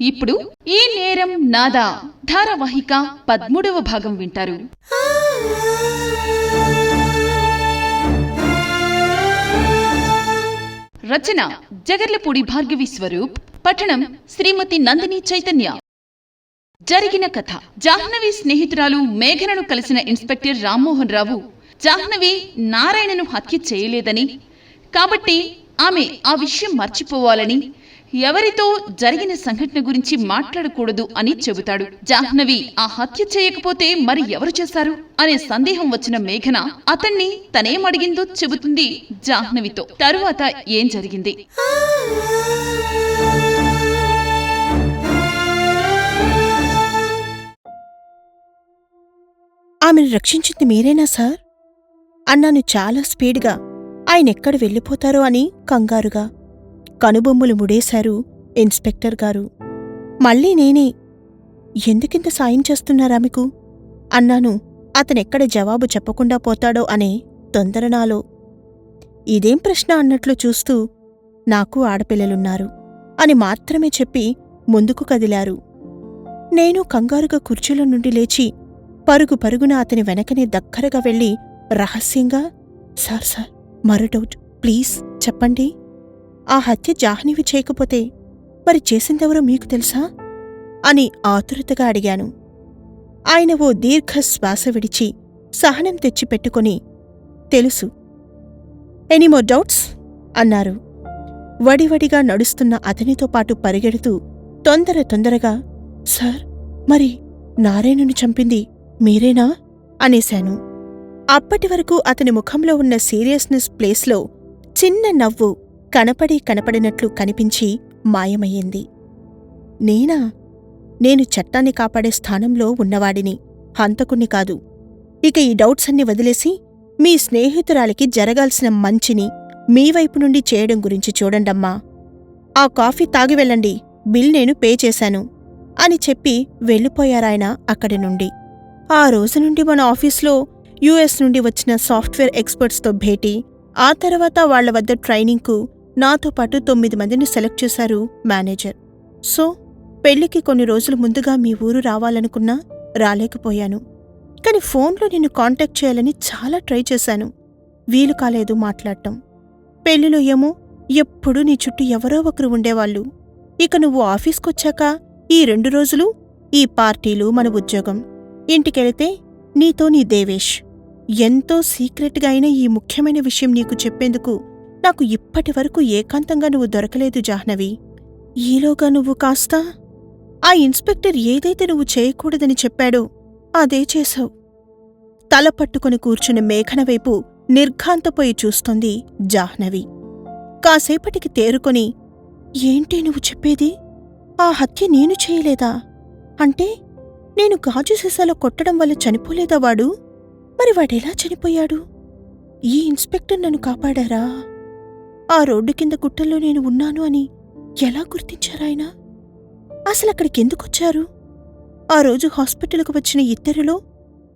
ఇప్పుడు ఈ నేరం నాదా ధారావాహిక పద్మూడవ భాగం వింటారు. రచన జగర్లపూడి భార్గవి స్వరూప్ పఠనం శ్రీమతి నందిని చైతన్య. జరిగిన కథ. జాహ్నవి స్నేహితురాలు మేఘనను కలిసిన ఇన్స్పెక్టర్ రామ్మోహన్ రావు జాహ్నవి నారాయణను హత్య చేయలేదని కాబట్టి ఆమె ఆ విషయం మర్చిపోవాలని ఎవరితో జరిగిన సంఘటన గురించి మాట్లాడకూడదు అని చెబుతాడు. జాహ్నవి ఆ హత్య చేయకపోతే మరి ఎవరు చేశారు? అనే సందేహం వచ్చిన మేఘన అతన్ని తనేం అడిగిందో చెబుతుంది జాహ్నవితో. తరువాత ఏం జరిగింది? ఆమెను రక్షించింది మీరేనా సార్? అన్నాను చాలా స్పీడ్గా. ఆయనెక్కడ వెళ్ళిపోతారో అని కంగారుగా. కనుబొమ్మలు ముడేశారు ఇన్స్పెక్టర్ గారు. మళ్ళీ నేనే ఎందుకింత సాయం చేస్తున్నారా మీకు అన్నాను అతనెక్కడ జవాబు చెప్పకుండా పోతాడో అనే తొందర నాలో. ఇదేం ప్రశ్న అన్నట్లు చూస్తూ నాకు ఆడపిల్లలున్నారు అని మాత్రమే చెప్పి ముందుకు కదిలారు. నేను కంగారుగా కుర్చీలో నుండి లేచి పరుగు పరుగున అతని వెనకనే దగ్గరగా వెళ్ళి రహస్యంగా సార్ సార్ మరో డౌట్ ప్లీజ్ చెప్పండి. ఆ హత్య జాహ్నవి చేయకపోతే మరి చేసిందెవరో మీకు తెలుసా? అని ఆతురతగా అడిగాను. ఆయన ఓ దీర్ఘ శ్వాస విడిచి సహనం తెచ్చిపెట్టుకుని తెలుసు. ఎనీమో డౌట్స్? అన్నారు. వడివడిగా నడుస్తున్న అతనితో పాటు పరిగెడుతూ తొందర తొందరగా సార్ మరి నారాయణను చంపింది మీరేనా? అనేశాను. అప్పటివరకు అతని ముఖంలో ఉన్న సీరియస్నెస్ ప్లేస్లో చిన్న నవ్వు కనపడి కనపడినట్లు కనిపించి మాయమయ్యింది. నేనా? నేను చట్టాన్ని కాపాడే స్థానంలో ఉన్నవాడిని హంతకుణ్ణి కాదు. ఇక ఈ డౌట్స్ అన్ని వదిలేసి మీ స్నేహితురాలికి జరగాల్సిన మంచిని మీ వైపు నుండి చేయడం గురించి చూడండమ్మా. ఆ కాఫీ తాగి వెళ్ళండి బిల్ నేను పే చేశాను అని చెప్పి వెళ్ళిపోయారాయన అక్కడి నుండి. ఆ రోజు నుండి మన ఆఫీస్లో యుఎస్ నుండి వచ్చిన సాఫ్ట్వేర్ ఎక్స్పర్ట్స్తో భేటీ ఆ తర్వాత వాళ్ళ వద్ద ట్రైనింగ్కు నాతో పాటు తొమ్మిది మందిని సెలెక్ట్ చేశారు మేనేజర్. సో పెళ్ళికి కొన్ని రోజుల ముందుగా మీ ఊరు రావాలనుకున్నా రాలేకపోయాను. కాని ఫోన్లో నిన్ను కాంటాక్ట్ చేయాలని చాలా ట్రై చేశాను. వీలు కాలేదు మాట్లాడటం. పెళ్ళిలో ఏమో ఎప్పుడూ నీ చుట్టూ ఎవరో ఒకరు ఉండేవాళ్ళు. ఇక నువ్వు ఆఫీస్కొచ్చాక ఈ రెండు రోజులు ఈ పార్టీలు మన ఉద్యోగం. ఇంటికెళితే నీతో నీ దేవేష్. ఎంతో సీక్రెట్గా అయిన ఈ ముఖ్యమైన విషయం నీకు చెప్పేందుకు నాకు ఇప్పటి వరకు ఏకాంతంగా నువ్వు దొరకలేదు జాహ్నవి. ఈలోగా నువ్వు కాస్త ఆ ఇన్స్పెక్టర్ ఏదైతే నువ్వు చేయకూడదని చెప్పాడో అదే చేశావు. తల పట్టుకుని కూర్చున్న మేఘన వైపు నిర్ఘాంతపోయి చూస్తోంది జాహ్నవి. కాసేపటికి తేరుకొని ఏంటి నువ్వు చెప్పేది? ఆ హత్య నేను చేయలేదా? అంటే నేను గాజు సీసాలో కొట్టడం వల్ల చనిపోలేదా వాడు? మరి వాడెలా చనిపోయాడు? ఈ ఇన్స్పెక్టర్ నన్ను కాపాడారా? ఆ రోడ్డు కింద గుట్టల్లో నేను ఉన్నాను అని ఎలా గుర్తించారాయన అసలక్కడికెందుకొచ్చారు? ఆ రోజు హాస్పిటల్కు వచ్చిన ఇద్దరిలో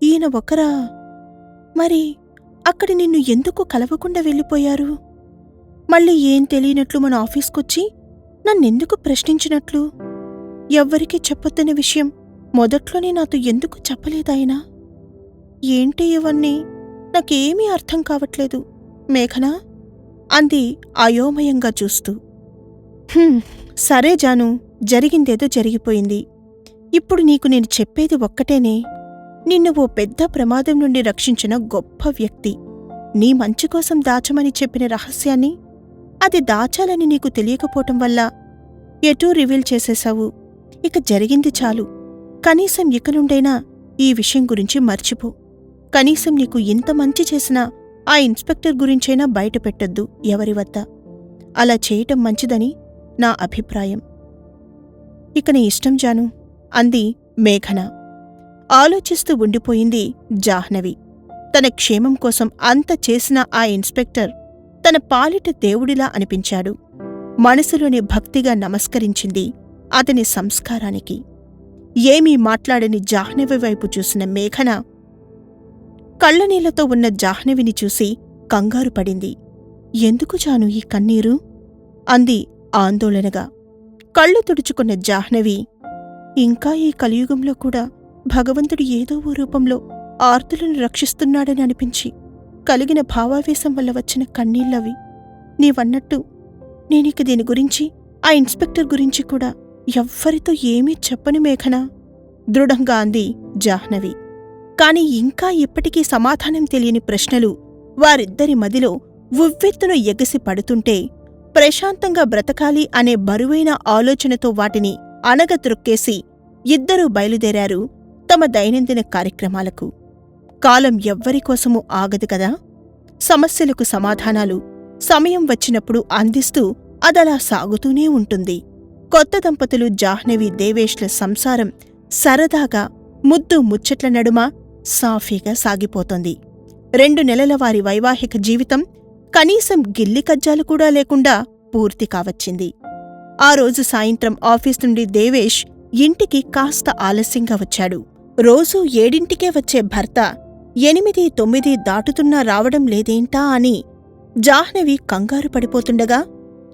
ఈయన ఒకరా. మరి అక్కడ నిన్ను ఎందుకు కలవకుండా వెళ్ళిపోయారు? మళ్ళీ ఏం తెలియనట్లు మన ఆఫీస్కొచ్చి నన్నెందుకు ప్రశ్నించినట్లు? ఎవ్వరికీ చెప్పొద్దన్న విషయం మొదట్లోనే నాతో ఎందుకు చెప్పలేదాయనా? ఏంటి ఇవన్నీ? నాకేమీ అర్థం కావట్లేదు. మేఘనా? అంది అయోమయంగా చూస్తూ. "హ్మ్, సరే జాను జరిగిందేదో జరిగిపోయింది. ఇప్పుడు నీకు నేను చెప్పేది ఒక్కటేనే. నిన్ను ఓ పెద్ద ప్రమాదం నుండి రక్షించిన గొప్ప వ్యక్తి. నీ మంచి కోసం దాచమని చెప్పిన రహస్యాన్ని అది దాచాలని నీకు తెలియకపోవటం వల్ల ఎటూ రివీల్ చేసేశావు. ఇక జరిగింది చాలు. కనీసం ఇక నుండైనా ఈ విషయం గురించి మర్చిపో. కనీసం నీకు ఇంత మంచి చేసినా ఆ ఇన్స్పెక్టర్ గురించైనా బయట పెట్టొద్దు ఎవరి వద్ద. అలా చేయటం మంచిదని నా అభిప్రాయం. ఇక నీ ఇష్టం జాను అంది మేఘన. ఆలోచిస్తూ ఉండిపోయింది జాహ్నవి. తన క్షేమం కోసం అంత చేసిన ఆ ఇన్స్పెక్టర్ తన పాలిట దేవుడిలా అనిపించాడు. మనసులోని భక్తిగా నమస్కరించింది అతని సంస్కారానికి. ఏమీ మాట్లాడని జాహ్నవి వైపు చూసిన మేఘన కళ్ళనీళ్ళతో ఉన్న జాహ్నవిని చూసి కంగారు పడింది. ఎందుకు జాను ఈ కన్నీరు? అంది ఆందోళనగా. కళ్ళు తుడుచుకున్న జాహ్నవి ఇంకా ఈ కలియుగంలో కూడా భగవంతుడు ఏదో ఓ రూపంలో ఆర్తులను రక్షిస్తున్నాడని అనిపించి కలిగిన భావావేశం వల్ల వచ్చిన కన్నీళ్ళవి. నీవన్నట్టు నేనిక దీని గురించి ఆ ఇన్స్పెక్టర్ గురించి కూడా ఎవ్వరితో ఏమీ చెప్పను మేఘనా? దృఢంగా అంది జాహ్నవి. కాని ఇంకా ఇప్పటికీ సమాధానం తెలియని ప్రశ్నలు వారిద్దరి మదిలో ఉవ్వెత్తును ఎగసి పడుతుంటే ప్రశాంతంగా బ్రతకాలి అనే బరువైన ఆలోచనతో వాటిని అనగత్రొక్కేసి ఇద్దరూ బయలుదేరారు తమ దైనందిన కార్యక్రమాలకు. కాలం ఎవ్వరికోసమూ ఆగదు కదా? సమస్యలకు సమాధానాలు సమయం వచ్చినప్పుడు అందిస్తూ అదలా సాగుతూనే ఉంటుంది. కొత్త దంపతులు జాహ్నవి దేవేష్ల సంసారం సరదాగా ముద్దు ముచ్చట్ల నడుమ సాఫీగా సాగిపోతోంది. రెండు నెలల వారి వైవాహిక జీవితం కనీసం గిల్లి కజ్జాలు కూడా లేకుండా పూర్తి కావచ్చింది. ఆ రోజు సాయంత్రం ఆఫీస్ నుండి దేవేష్ ఇంటికి కాస్త ఆలస్యంగా వచ్చాడు. రోజూ ఏడింటికే వచ్చే భర్త ఎనిమిది తొమ్మిది దాటుతున్నా రావడం లేదేంటా అని జాహ్నవి కంగారు పడిపోతుండగా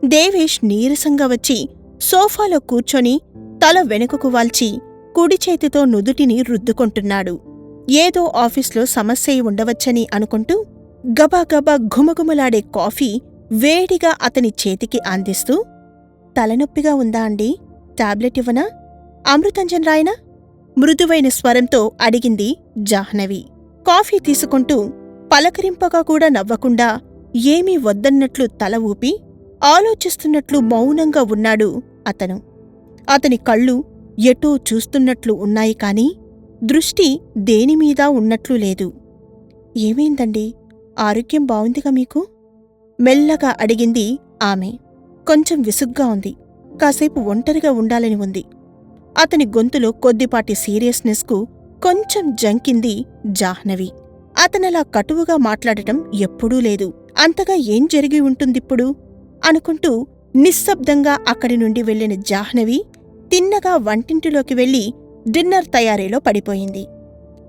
దేవేష్ నీరసంగా వచ్చి సోఫాలో కూర్చొని తల వెనుకకు వాల్చి కుడి చేతితో నుదుటిని రుద్దుకొంటున్నాడు. ఏదో ఆఫీస్లో సమస్య ఉండవచ్చని అనుకుంటూ గబాగబా ఘుమఘుమలాడే కాఫీ వేడిగా అతని చేతికి అందిస్తూ తలనొప్పిగా ఉందా అండి? టాబ్లెట్ ఇవ్వనా? అమృతంజన్ రాయనా? మృదువైన స్వరంతో అడిగింది జాహ్నవి. కాఫీ తీసుకుంటూ పలకరింపగా కూడా నవ్వకుండా ఏమీ వద్దన్నట్లు తల ఊపి ఆలోచిస్తున్నట్లు మౌనంగా ఉన్నాడు అతను. అతని కళ్ళు ఎటో చూస్తున్నట్లు ఉన్నాయి కాని దృష్టి దేనిమీదా ఉన్నట్లు లేదు. ఏమైందండి? ఆరోగ్యం బావుందిగా మీకు? మెల్లగా అడిగింది ఆమె. కొంచెం విసుగ్గా ఉంది. కాసేపు ఒంటరిగా ఉండాలని ఉంది. అతని గొంతులో కొద్దిపాటి సీరియస్నెస్కు కొంచెం జంకింది జాహ్నవి. అతనలా కటువుగా మాట్లాడటం ఎప్పుడూ లేదు. అంతగా ఏం జరిగి ఉంటుందిప్పుడు? అనుకుంటూ నిశ్శబ్దంగా అక్కడి నుండి వెళ్ళిన జాహ్నవి తిన్నగా వంటింటిలోకి వెళ్ళి డిన్నర్ తయారీలో పడిపోయింది.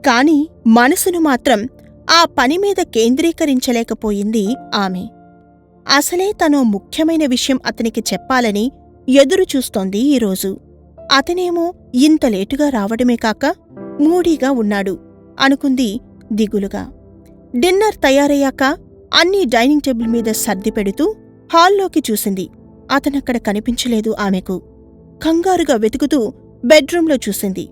కాని మనసును మాత్రం ఆ పనిమీద కేంద్రీకరించలేకపోయింది ఆమె. అసలే తనో ముఖ్యమైన విషయం అతనికి చెప్పాలని ఎదురు చూస్తోంది ఈరోజు అతనేమో ఇంత లేటుగా రావడమే కాక మూడీగా ఉన్నాడు అనుకుంది దిగులుగా. డిన్నర్ తయారయ్యాక అన్నీ డైనింగ్ టేబుల్ మీద సర్ది పెడుతూ హాల్లోకి చూసింది. అతనక్కడ కనిపించలేదు ఆమెకు. కంగారుగా వెతుకుతూ బెడ్రూంలో చూసింది.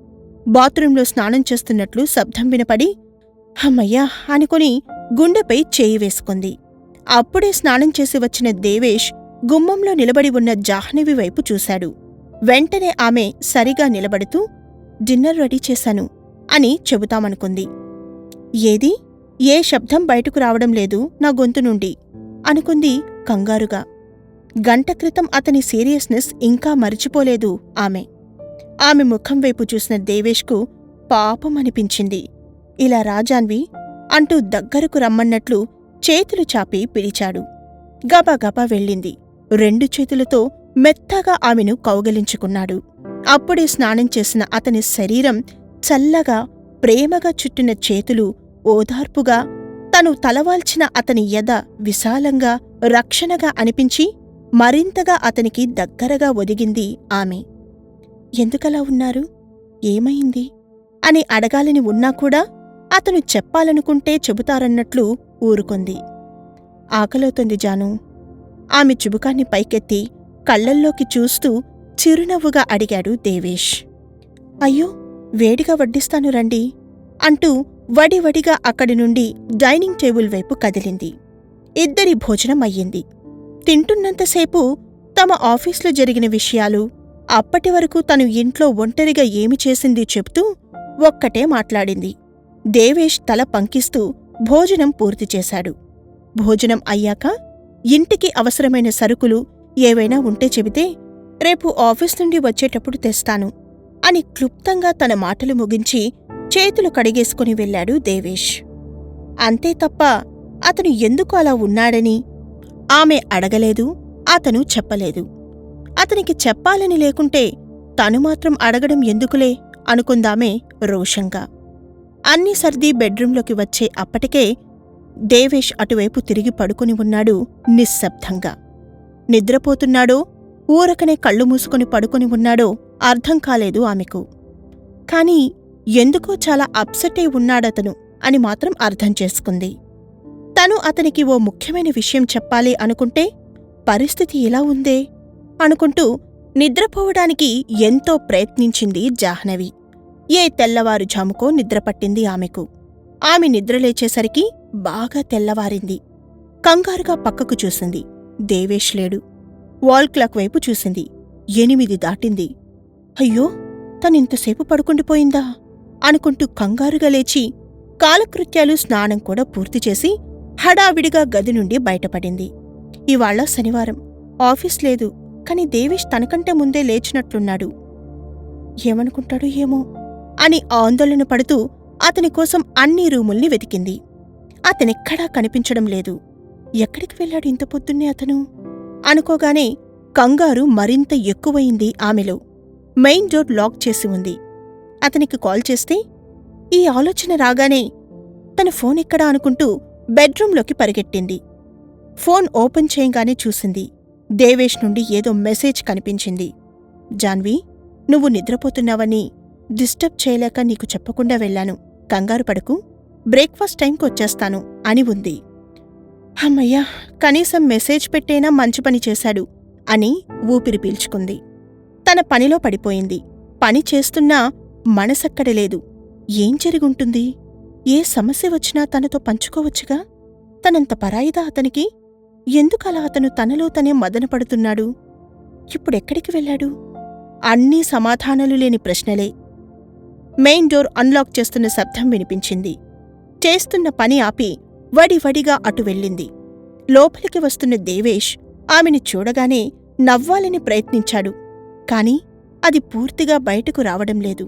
బాత్రూంలో స్నానం చేస్తున్నట్లు శబ్దం వినపడి అమ్మయ్యా అనుకుని గుండెపై చేయి వేసుకుంది. అప్పుడే స్నానం చేసి వచ్చిన దేవేష్ గుమ్మంలో నిలబడి ఉన్న జాహ్నవి వైపు చూశాడు. వెంటనే ఆమె సరిగా నిలబడుతూ డిన్నర్ రెడీ చేశాను అని చెబుతామనుకుంది. ఏది? ఏ శబ్దం బయటకు రావడం లేదు నా గొంతు నుండి అనుకుంది కంగారుగా. గంట క్రితం అతని సీరియస్నెస్ ఇంకా మరిచిపోలేదు ఆమె. ఆమె ముఖం వైపు చూసిన దేవేష్కు పాపం అనిపించింది. ఇలా రాజాన్వి అంటూ దగ్గరకు రమ్మన్నట్లు చేతులు చాపి పిలిచాడు. గబగబా వెళ్ళింది. రెండు చేతులతో మెత్తగా ఆమెను కౌగలించుకున్నాడు. అప్పుడే స్నానం చేసిన అతని శరీరం చల్లగా ప్రేమగా చుట్టిన చేతులు ఓదార్పుగా తను తలవాల్చిన అతని ఎద విశాలంగా రక్షణగా అనిపించి మరింతగా అతనికి దగ్గరగా ఒదిగింది ఆమె. ఎందుకలా ఉన్నారు? ఏమైంది? అని అడగాలని ఉన్నా కూడా అతను చెప్పాలనుకుంటే చెబుతారన్నట్లు ఊరుకుంది. ఆకలవుతుంది జాను. ఆమె చుబుకాన్ని పైకెత్తి కళ్ళల్లోకి చూస్తూ చిరునవ్వుగా అడిగాడు దేవేష్. అయ్యో వేడిగా వడ్డిస్తాను రండి అంటూ వడివడిగా అక్కడి నుండి డైనింగ్ టేబుల్ వైపు కదిలింది. ఇద్దరి భోజనం అయ్యింది. తింటున్నంతసేపు తమ ఆఫీస్లో జరిగిన విషయాలు అప్పటివరకు తను ఇంట్లో ఒంటరిగా ఏమి చేసింది చెప్తూ ఒక్కటే మాట్లాడింది. దేవేష్ తల పంకిస్తూ భోజనం పూర్తి చేశాడు. భోజనం అయ్యాక ఇంటికి అవసరమైన సరుకులు ఏవైనా ఉంటే చెబితే రేపు ఆఫీస్ నుండి వచ్చేటప్పుడు తెస్తాను అని క్లుప్తంగా తన మాటలు ముగించి చేతులు కడిగేసుకుని వెళ్ళాడు దేవేష్. అంతే తప్ప అతను ఎందుకు అలా ఉన్నాడని ఆమె అడగలేదు అతను చెప్పలేదు. అతనికి చెప్పాలని లేకుంటే తను మాత్రం అడగడం ఎందుకులే అనుకుందామే రోషంగా. అన్ని సర్ది బెడ్రూంలోకి వచ్చే అప్పటికే దేవేష్ అటువైపు తిరిగి పడుకుని ఉన్నాడు నిశ్శబ్దంగా. నిద్రపోతున్నాడో ఊరకనే కళ్ళు మూసుకుని పడుకొని ఉన్నాడో అర్థం కాలేదు ఆమెకు. కాని ఎందుకో చాలా అప్సెట్ అయి ఉన్నాడతను అని మాత్రం అర్థం చేసుకుంది. తను అతనికి ఓ ముఖ్యమైన విషయం చెప్పాలి అనుకుంటే పరిస్థితి ఎలా ఉందే అనుకుంటూ నిద్రపోవడానికి ఎంతో ప్రయత్నించింది జాహ్నవి. ఏ తెల్లవారుజాముకో నిద్రపట్టింది ఆమెకు. ఆమె నిద్రలేచేసరికి బాగా తెల్లవారింది. కంగారుగా పక్కకు చూసింది. దేవేష్ లేడు. వాల్ క్లాక్ వైపు చూసింది. ఎనిమిది దాటింది. అయ్యో తనింతసేపు పడుకుండిపోయిందా అనుకుంటూ కంగారుగా లేచి కాలకృత్యాలు స్నానం కూడా పూర్తి చేసి హడావిడిగా గది నుండి బయటపడింది. ఇవాళ శనివారం. ఆఫీస్ లేదు. కాని దేవేష్ తనకంటే ముందే లేచినట్లున్నాడు. ఏమనుకుంటాడు ఏమో అని ఆందోళన పడుతూ అతని కోసం అన్ని రూముల్ని వెతికింది. అతనెక్కడా కనిపించడం లేదు. ఎక్కడికి వెళ్ళాడు ఇంత పొద్దున్నే అతను? అనుకోగానే కంగారు మరింత ఎక్కువయింది ఆమెలో. మెయిన్ డోర్ లాక్ చేసి ఉంది. అతనికి కాల్ చేస్తే ఈ ఆలోచన రాగానే తన ఫోన్ ఎక్కడా అనుకుంటూ బెడ్రూంలోకి పరిగెట్టింది. ఫోన్ ఓపెన్ చేయంగానే చూసింది. దేవేష్ నుండి ఏదో మెసేజ్ కనిపించింది. జాన్వి నువ్వు నిద్రపోతున్నావని డిస్టర్బ్ చేయలేక నీకు చెప్పకుండా వెళ్ళాను. కంగారు పడకు. బ్రేక్ఫాస్ట్ టైంకి వచ్చేస్తాను అని ఉంది. అమ్మయ్యా కనీసం మెసేజ్ పెట్టేనా మంచి పని చేశాడు అని ఊపిరి పీల్చుకుంది. తన పనిలో పడిపోయింది. పని చేస్తున్నా మనసక్కడలేదు ఏం జరిగుంటుంది? ఏ సమస్య వచ్చినా తనతో పంచుకోవచ్చుగా? తనంత పరాయిదా అతనికి? ఎందుకలా అతను తనలో తనే మదనపడుతున్నాడు? ఇప్పుడెక్కడికి వెళ్ళాడు? అన్నీ సమాధానాలు లేని ప్రశ్నలే. మెయిన్ డోర్ అన్లాక్ చేస్తున్న శబ్దం వినిపించింది. చేస్తున్న పని ఆపి వడివడిగా అటు వెళ్ళింది. లోపలికి వస్తున్న దేవేష్ ఆమెను చూడగానే నవ్వాలని ప్రయత్నించాడు. కాని అది పూర్తిగా బయటకు రావడం లేదు.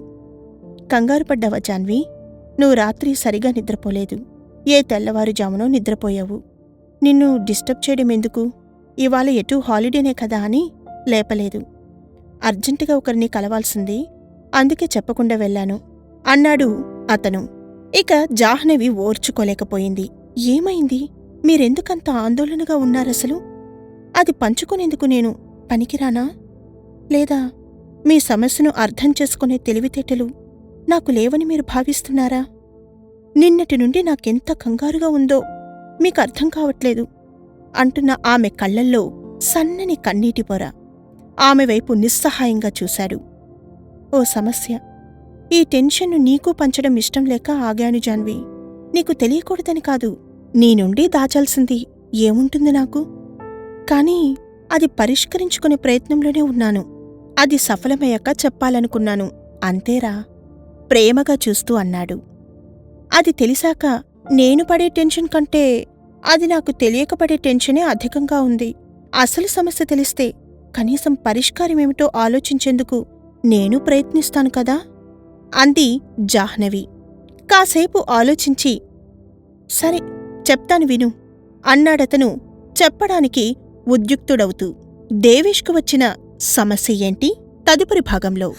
కంగారు పడ్డావా జాన్వి? నువ్వు రాత్రి సరిగా నిద్రపోలేదు. ఏ తెల్లవారుజామునో నిద్రపోయావు. నిన్ను డిస్టర్బ్ చేయడం ఎందుకు? ఇవాళ ఎటూ హాలిడేనే కదా అని లేపలేదు. అర్జెంటుగా ఒకరిని కలవాల్సింది అందుకే చెప్పకుండా వెళ్ళాను. అన్నాడు అతను. ఇక జాహ్నవి ఓర్చుకోలేకపోయింది. ఏమైంది? మీరెందుకంత ఆందోళనగా ఉన్నారసలు? అది పంచుకునేందుకు నేను పనికిరానా? లేదా మీ సమస్యను అర్థం చేసుకునే తెలివితేటలు నాకు లేవని మీరు భావిస్తున్నారా? నిన్నటి నుండి నాకెంత కంగారుగా ఉందో మీకు అర్థం కావట్లేదు అంటున్న ఆమె కళ్ళల్లో సన్నని కన్నీటి పొర. ఆమె వైపు నిస్సహాయంగా చూశాడు. ఓ సమస్య. ఈ టెన్షన్ను నీకు పంచడం ఇష్టం లేక ఆగాను జాన్వి. నీకు తెలియకూడదని కాదు. నీ నుండి దాచాల్సింది ఏముంటుంది నాకు? కాని అది పరిష్కరించుకునే ప్రయత్నంలోనే ఉన్నాను. అది సఫలమయ్యాక చెప్పాలనుకున్నాను. అంతేరా? ప్రేమగా చూస్తూ అన్నాడు. అది తెలిసాక నేను పడే టెన్షన్ కంటే అది నాకు తెలియకపడే టెన్షనే అధికంగా ఉంది. అసలు సమస్య తెలిస్తే కనీసం పరిష్కారమేమిటో ఆలోచించేందుకు నేను ప్రయత్నిస్తాను కదా? అంది జాహ్నవి. కాసేపు ఆలోచించి సరే చెప్తాను విను అన్నాడతను చెప్పడానికి ఉద్యుక్తుడవుతూ. దేవేష్కు వచ్చిన సమస్య ఏంటి? తదుపరి భాగంలో.